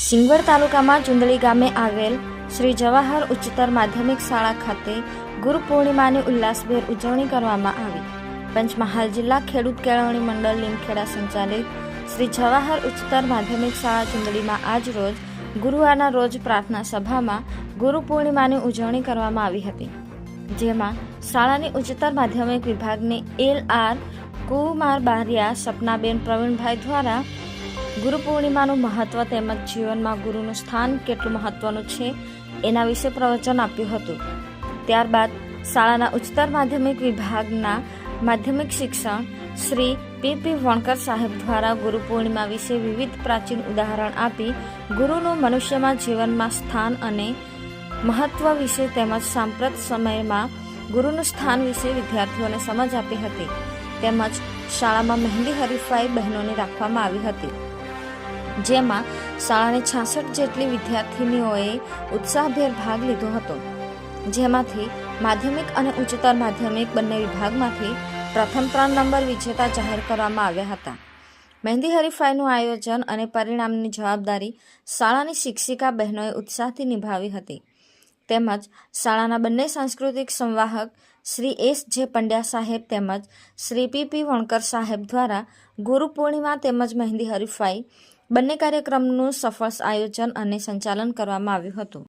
સિંગવડ તાલુકામાં ચુંદડી ગામે આવેલ શ્રી જવાહર ઉચ્ચતર માધ્યમિક શાળા ખાતે ગુરુ પૂર્ણિમાની ઉલ્લાસભેર ઉજવણી કરવામાં આવી. પંચમહાલ જિલ્લા ખેડૂત કેળવણી મંડળ લીમખેડા સંચાલિત શ્રી જવાહર ઉચ્ચતર માધ્યમિક શાળા ચુંદડીમાં આજ રોજ ગુરુવારના રોજ પ્રાર્થના સભામાં ગુરુ પૂર્ણિમાની ઉજવણી કરવામાં આવી હતી. જેમાં શાળાની ઉચ્ચતર માધ્યમિક વિભાગની એલ આર કુમાર બારિયા, સપનાબેન પ્રવીણભાઈ દ્વારા ગુરુ પૂર્ણિમાનું મહત્વ તેમજ જીવનમાં ગુરુનું સ્થાન કેટલું મહત્વનું છે એના વિશે પ્રવચન આપ્યું હતું. ત્યારબાદ શાળાના ઉચ્ચતર માધ્યમિક વિભાગના માધ્યમિક શિક્ષણ શ્રી પી પી વણકર સાહેબ દ્વારા ગુરુ પૂર્ણિમા વિશે વિવિધ પ્રાચીન ઉદાહરણ આપી ગુરુનું મનુષ્યમાં જીવનમાં સ્થાન અને મહત્વ વિશે તેમજ સાંપ્રત સમયમાં ગુરુનું સ્થાન વિશે વિદ્યાર્થીઓને સમજ આપી હતી. તેમજ શાળામાં મહેંદી હરીફાઈ બહેનોને રાખવામાં આવી હતી. જેમાં શાળાની છાસઠ જેટલી વિદ્યાર્થિનીઓએ ઉત્સાહભેર ભાગ લીધો હતો, જેમાંથી માધ્યમિક અને ઉચ્ચતર માધ્યમિક બંને વિભાગમાંથી પ્રથમ ત્રણ નંબર વિજેતા જાહેર કરવામાં આવ્યા હતા. મહેંદી હરીફાઈનું આયોજન અને પરિણામની જવાબદારી શાળાની શિક્ષિકા બહેનોએ ઉત્સાહથી નિભાવી હતી. તેમજ શાળાના બંને સાંસ્કૃતિક સંવાહક શ્રી એસ જે પંડ્યા સાહેબ તેમજ શ્રી પી પી વણકર સાહેબ દ્વારા ગુરુ પૂર્ણિમા તેમજ મહેંદી હરીફાઈ બંને કાર્યક્રમનું સફળ આયોજન અને સંચાલન કરવામાં આવ્યું હતું.